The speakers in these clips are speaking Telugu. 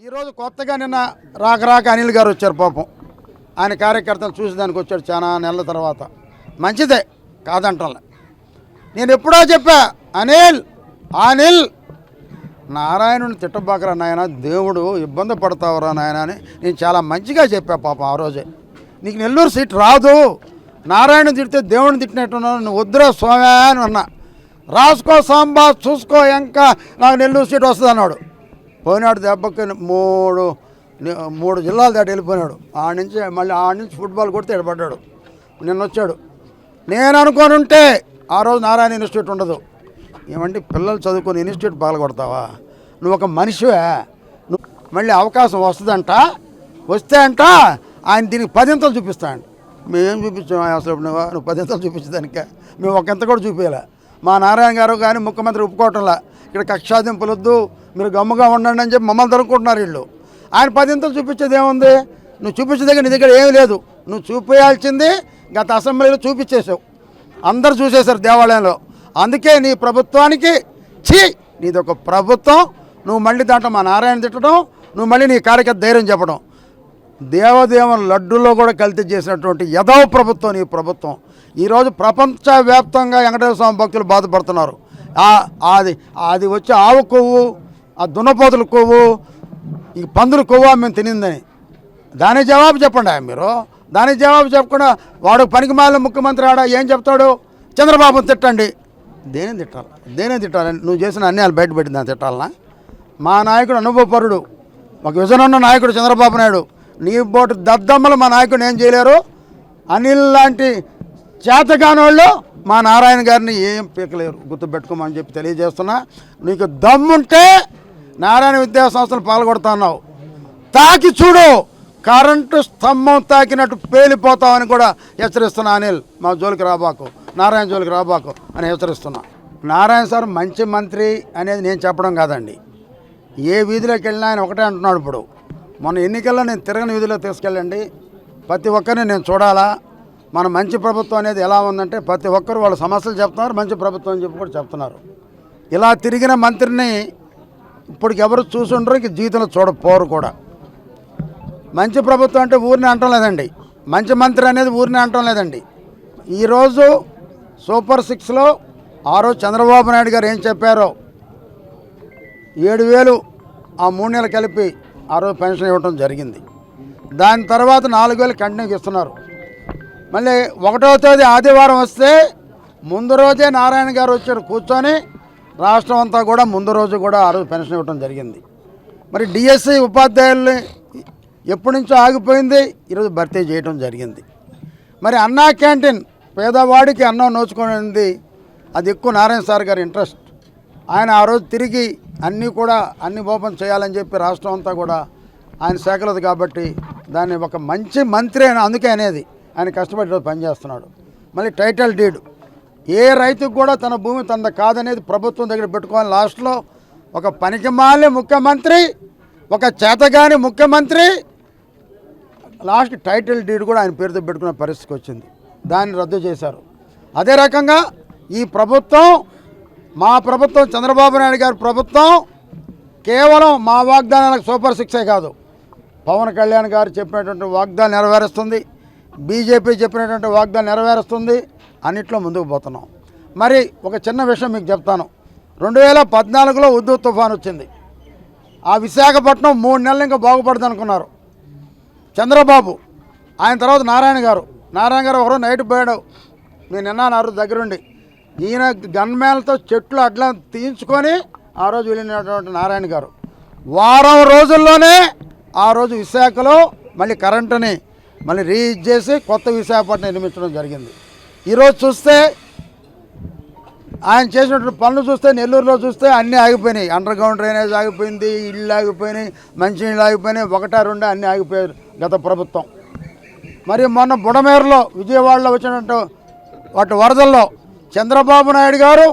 ఈరోజు కొత్తగా నిన్న రాక రాక అనిల్ గారు వచ్చారు పాపం. ఆయన కార్యకర్తలు చూసి దానికి వచ్చాడు చాలా నెలల తర్వాత. మంచిదే కాదంటాలే నేను ఎప్పుడో చెప్పా అనిల్ అనిల్ నారాయణుని తిట్టబాకరా నాయన దేవుడు ఇబ్బంది పడతావురా నాయన అని నేను చాలా మంచిగా చెప్పా పాపం ఆ రోజే. నీకు నెల్లూరు సీట్ రాదు. నారాయణ తిడితే దేవుడిని తిట్టినట్టున్నాను నువ్వు వద్దురా స్వామి అని అన్నా. రాసుకో సాంబా చూసుకో ఇంకా నాకు నెల్లూరు సీట్ వస్తుంది అన్నాడు పోయినాడు దెబ్బకి మూడు మూడు జిల్లాలు దాటి వెళ్ళిపోయినాడు. ఆడ నుంచి మళ్ళీ ఆడ నుంచి ఫుట్బాల్ కొడితే ఎడబడ్డాడు నిన్న వచ్చాడు. నేను అనుకొని ఉంటే ఆ రోజు నారాయణ ఇన్స్టిట్యూట్ ఉండదు. ఏమంటే పిల్లలు చదువుకొని ఇన్స్టిట్యూట్ పాల్గొడతావా? నువ్వు ఒక మనిషివే. నువ్వు మళ్ళీ అవకాశం వస్తుందంట. వస్తే అంట ఆయన దీనికి పదింతలు చూపిస్తాడు. మేమేం చూపించాం అసలు నువ్వు? నువ్వు పదింతలు చూపించదానికే మేము ఒకంత కూడా చూపించలే. మా నారాయణ గారు కానీ ముఖ్యమంత్రి ఒప్పుకోవటంలా. ఇక్కడ కక్షాదింపులొద్దు మీరు గమ్ముగా ఉండండి అని చెప్పి మమ్మల్ని తరుక్కుంటున్నారు వీళ్ళు. ఆయన పదింతలు చూపించేది ఏముంది? నువ్వు చూపించదగ్గర నీ దగ్గర ఏమీ లేదు. నువ్వు చూపించాల్సింది గత అసెంబ్లీలో చూపించేసావు అందరు చూసేశారు దేవాలయంలో. అందుకే నీ ప్రభుత్వానికి ఛీ! నీది ఒక ప్రభుత్వం. నువ్వు మళ్ళీ దాంట్లో మా నారాయణ తిట్టడం నువ్వు మళ్ళీ నీ కార్యకర్త ధైర్యం చెప్పడం. దేవదేవుని లడ్డూల్లో కూడా కల్తీ చేసినటువంటి యదవ ప్రభుత్వం నీ ప్రభుత్వం. ఈరోజు ప్రపంచవ్యాప్తంగా వెంకటేశ్వర స్వామి భక్తులు బాధపడుతున్నారు. అది అది వచ్చి ఆవు కొవ్వు ఆ దున్నపోతుల కొవ్వు ఈ పందుల కొవ్వు మేము తినిందని. దానికి జవాబు చెప్పండి ఆయన మీరు. దానికి జవాబు చెప్పకుండా వాడు పనికి మాలిన ముఖ్యమంత్రి ఆడ ఏం చెప్తాడు? చంద్రబాబుని తిట్టండి. దేని తిట్టాలి? దేనే తిట్టాలి? నువ్వు చేసిన అన్యాయాలు బయటపెట్టింది దాన్ని తిట్టాలనా? మా నాయకుడు అనుభవపరుడు. ఒక విజన్ ఉన్న నాయకుడు చంద్రబాబు నాయుడు. నీ బోటు దద్దమ్మలు మా నాయకుడు ఏం చేయలేరు? అనిల్ లాంటి చేతగానోళ్ళు మా నారాయణ గారిని ఏం పీకలేరు. గుర్తుపెట్టుకోమని చెప్పి తెలియజేస్తున్నా. నీకు దమ్ముంటే నారాయణ విద్యా సంస్థలు పాల్గొడుతున్నావు తాకి చూడు కరెంటు స్తంభం తాకినట్టు పేలిపోతామని కూడా హెచ్చరిస్తున్నా అనిల్ మా జోలికి రాబాకు నారాయణ జోలికి రాబాకు అని హెచ్చరిస్తున్నా. నారాయణ సార్ మంచి మంత్రి అనేది నేను చెప్పడం కాదండి. ఏ వీధిలోకి వెళ్ళినా ఆయన ఒకటే అంటున్నాడు ఇప్పుడు. మొన్న ఎన్నికల్లో నేను తిరగని వీధిలో తీసుకెళ్ళండి. ప్రతి ఒక్కరిని నేను చూడాలా? మన మంచి ప్రభుత్వం అనేది ఎలా ఉందంటే ప్రతి ఒక్కరు వాళ్ళ సమస్యలు చెప్తున్నారు మంచి ప్రభుత్వం అని చెప్పి కూడా చెప్తున్నారు. ఇలా తిరిగిన మంత్రిని ఇప్పటికి ఎవరు చూసుండరు ఇంక జీవితంలో చూడపోరు కూడా. మంచి ప్రభుత్వం అంటే ఊరిని అంటం లేదండి. మంచి మంత్రి అనేది ఊరిని అంటం లేదండి. ఈరోజు సూపర్ సిక్స్లో ఆ రోజు చంద్రబాబు నాయుడు గారు ఏం చెప్పారో ఏడు వేలు ఆ మూడు నెలలు కలిపి ఆ రోజు పెన్షన్ ఇవ్వటం జరిగింది. దాని తర్వాత నాలుగు వేలు కంటిన్యూకి ఇస్తున్నారు. మళ్ళీ ఒకటో తేదీ ఆదివారం వస్తే ముందు రోజే నారాయణ గారు వచ్చారు కూర్చొని రాష్ట్రం అంతా కూడా ముందు రోజు కూడా ఆ రోజు పెన్షన్ ఇవ్వడం జరిగింది. మరి డిఎస్సి ఉపాధ్యాయుల్ని ఎప్పటి నుంచో ఆగిపోయింది ఈరోజు భర్తీ చేయడం జరిగింది. మరి అన్నా క్యాంటీన్ పేదవాడికి అన్నం నోచుకునేది అది ఎక్కువ నారాయణ సార్ గారి ఇంట్రెస్ట్. ఆయన ఆ రోజు తిరిగి అన్నీ కూడా అన్ని ఓపెన్ చేయాలని చెప్పి రాష్ట్రం అంతా కూడా ఆయన శాఖలది కాబట్టి దాన్ని ఒక మంచి మంత్రి అని అందుకే అనేది ఆయన కష్టపడి రోజు పనిచేస్తున్నాడు. మళ్ళీ టైటిల్ డీడ్ ఏ రైతుకు కూడా తన భూమి తనది కాదనేది ప్రభుత్వం దగ్గర పెట్టుకోవాలి లాస్ట్లో ఒక పనికిమాలి ముఖ్యమంత్రి ఒక చేతగాని ముఖ్యమంత్రి లాస్ట్ టైటిల్ డీడ్ కూడా ఆయన పేరుతో పెట్టుకునే పరిస్థితికి వచ్చింది. దాన్ని రద్దు చేశారు. అదే రకంగా ఈ ప్రభుత్వం మా ప్రభుత్వం చంద్రబాబు నాయుడు గారి ప్రభుత్వం కేవలం మా వాగ్దానాలకు సూపర్ సిక్సే కాదు. పవన్ కళ్యాణ్ గారు చెప్పినటువంటి వాగ్దానం నెరవేరుస్తుంది. బీజేపీ చెప్పినటువంటి వాగ్దానం నెరవేరుస్తుంది. అన్నిట్లో ముందుకు పోతున్నాం. మరి ఒక చిన్న విషయం మీకు చెప్తాను. రెండు వేల పద్నాలుగులో ఉద్దు తుఫాన్ వచ్చింది. ఆ విశాఖపట్నం మూడు నెలలు ఇంకా బాగుపడుతుంది అనుకున్నారు చంద్రబాబు ఆయన తర్వాత నారాయణ గారు. నారాయణ గారు ఒకరోజు నైట్ పోయాడు. నేను నిన్నారు దగ్గరుండి. ఈయన గన్మేలతో చెట్లు అట్లా తీయించుకొని ఆ రోజు వెళ్ళినటువంటి నారాయణ గారు. వారం రోజుల్లోనే ఆ రోజు విశాఖలో మళ్ళీ కరెంటుని మళ్ళీ రీచ్ చేసి కొత్త విశాఖపట్నం నిర్మించడం జరిగింది. ఈరోజు చూస్తే ఆయన చేసినటువంటి పనులు చూస్తే నెల్లూరులో చూస్తే అన్నీ ఆగిపోయినాయి. అండర్ గ్రౌండ్ డ్రైనేజ్ ఆగిపోయింది ఇళ్ళు ఆగిపోయినాయి మంచినీళ్ళు ఆగిపోయినాయి ఒకటా రెండు అన్నీ ఆగిపోయారు గత ప్రభుత్వం. మరి మొన్న బుడమేరులో విజయవాడలో వచ్చినట్టు వాటి వరదల్లో చంద్రబాబు నాయుడు గారు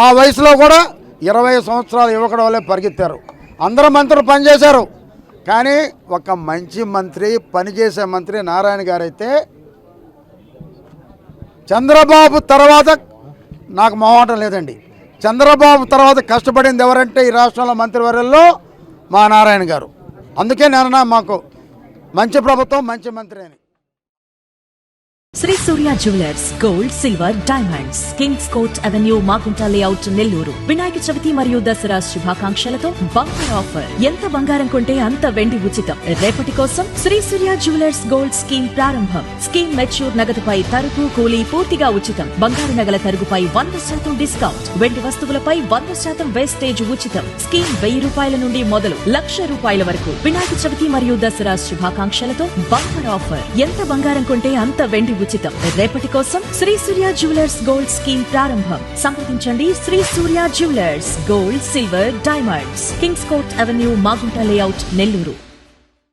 ఆ వయసులో కూడా ఇరవై సంవత్సరాలు ఇవ్వకడం వల్లే పరిగెత్తారు. అందరూ మంత్రులు పనిచేశారు. కానీ ఒక మంచి మంత్రి పనిచేసే మంత్రి నారాయణ గారు అయితే చంద్రబాబు తర్వాత నాకు మొహమాటం లేదండి. చంద్రబాబు తర్వాత కష్టపడింది ఎవరంటే ఈ రాష్ట్రంలో మంత్రివర్యంలో మా నారాయణ గారు. అందుకే నేను మాకు మంచి ప్రభుత్వం మంచి మంత్రి అని. Shri Surya jewellers gold silver diamonds kings court avenue Magunta layout Nellore. Vinayaka Chavithi మరియు దసరా శుభాకాంక్షలతో బంపర్ ఆఫర్. ఎంత బంగారం కొంటే అంత వెండి ఉచితం. రేపటి కోసం Shri Surya jewellers gold scheme ప్రారంభం. స్కీమ్ మెచ్యూర్ నగదుపై తరుగు కూలీ పూర్తిగా ఉచితం. బంగారు నగల తరుగుపై వంద శాతం డిస్కౌంట్. వెండి వస్తువులపై వంద శాతం వేస్టేజ్ ఉచితం. స్కీమ్ వెయ్యి రూపాయల నుండి మొదలు లక్ష రూపాయల వరకు. వినాయక చవితి మరియు దసరా శుభాకాంక్షలతో బంపర్ ఆఫర్. ఎంత బంగారం కొంటే అంత వెండి ఉచితం. రేపటి కోసం Shri Surya jewellers gold scheme ప్రారంభం. సంప్రదించండి Shri Surya jewellers gold silver diamonds. Kings court avenue Magunta layout Nellore.